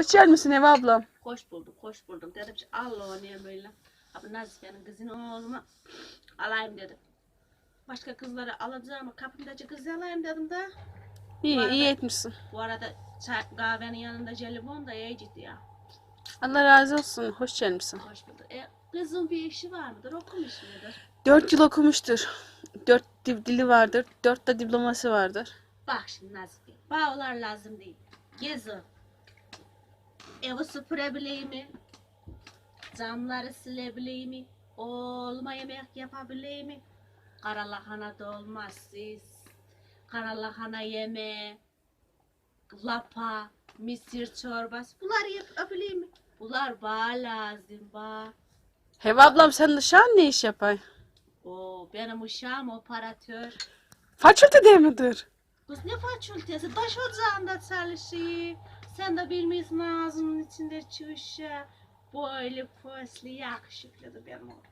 Hoş gelmişsin Eva ablam. Hoş buldum, hoş buldum. Dedim ki Allah niye böyle. Abi Nazife'nin kızını oğluma alayım dedim. Başka kızları alacağım kapımdaki kızı alayım dedim de. İyi Bu arada- iyi etmişsin. Bu arada çay, kahvenin yanında jelibon da iyi ciddi ya. Allah razı olsun. Hoş gelmişsin. Hoş bulduk. E, kızın bir işi var mıdır? Okumuş mudur? Dört yıl okumuştur. Dört dil- dili vardır. Dört de diploması vardır. Bak şimdi Nazife. Bağlar lazım değil. Gezi. Evi süpürebileyim mi? Camları silebileyim mi? Oğluma yemek yapabileyim mi? Karalahana dolmasız. Karalahana yeme. Lapa. Misir çorbası. Bunları yapabileyim mi? Bunlar bana lazım bana. Eva ablam sen dışarı ne iş yapay? Oo, benim uşağım operatör. Fakültede midir? Kız ne fakültesi? Taş ocağında çalışıyor. Sen de bilmiyorsun ağzının içinde çuşa. Boylu, poslu, yakışıklıdır benim oğlum.